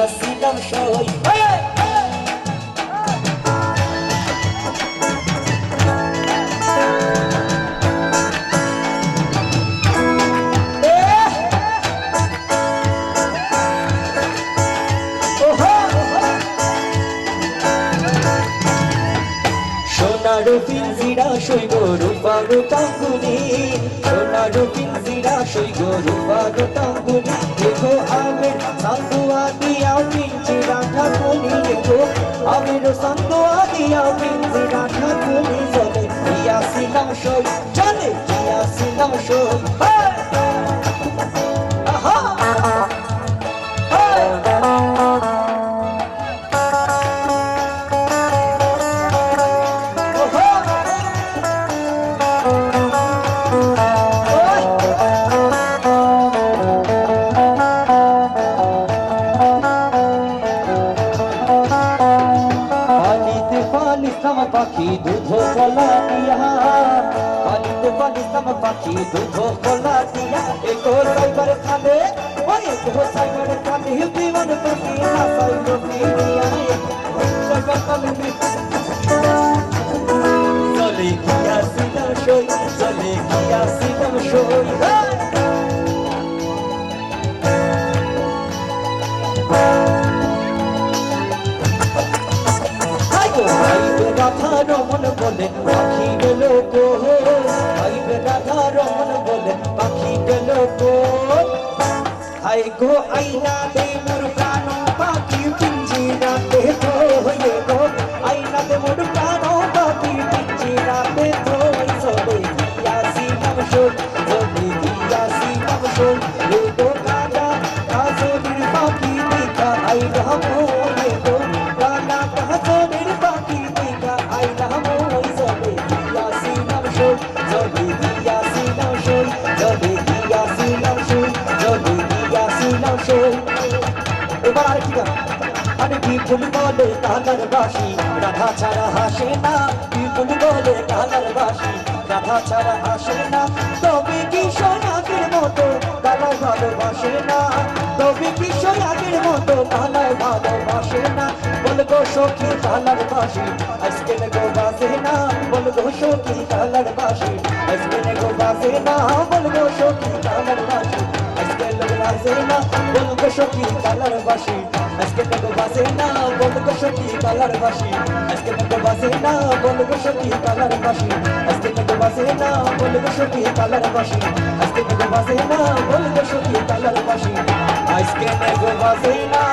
গিয়াছিলাম সই পিঞ্জিরা সৈগ রূপার টাঙ্গুনি সোনার পিঞ্জিরা সৈগ রূপার টাঙ্গুনি দেখো আমের সান্দুয়া দিয়া পিঞ্জিরা ঠাকুনি দেখো আমের সান্দুয়া দিয়া পিঞ্জিরা ঠাকুনি চলে। গিয়াছিলাম সই, চলে গিয়াছিলাম সই। পানিতে পাখি দুধ কলা দিয়া। পানিতে পালিতাম পাখি দুধ কলা দিয়া। একো সাইবার খানে, ওই একো সাইবার খানে বিমান পাখি না সাইব ফিরিয়া সাইবার খানে চলে গিয়াছিলাম সই চলে গিয়াছিলাম সই রমন বলে, পাখি গেল গো। আইবে রাধা রমন বলে, পাখি গেল গো। হাই গো আইনা দে মোর প্রাণ, পাখি পিঞ্জিরা দে তো হয়ে গো। আইনা দে মোর প্রাণ, পাখি পিঞ্জিরা দে তো সবে গিয়াছি নাম শোল সবে গিয়াছি নাম শোল রে গো কাজা কাজের পাখি দেখা আই গো। শোল এবার আরেকটি গান? আরে বিপুল বলে কালার বাসি রাধা ছাড়া হাসে না। বিপুল বলে কালার বাসি রাধা ছাড়া হাসে না। তবে কি সোনাকের মতো কালার ভালোবাসে না? তবে কি সোনাকের মতো কালার ভালোবাসে না? বল গো সখী কালার বাসি আজকে গো বাজে না। বল সখী কালার বাসি আজকে গো বাজে না। বল সখী কালার বাসি আজকে লোক বাজে না। গো সখী কালার বাসি আজকে লোক বাসে না, বল গো সখী কালার বাসি আজকে লোক বাসে না, বল গো সখী কালার বাসি আজকে লোক বাসে না, বল গো সখী কালার বাসি আজকে লোক বাসে না, বল গো সখী কালার বাসি আজকে লোক বাসে না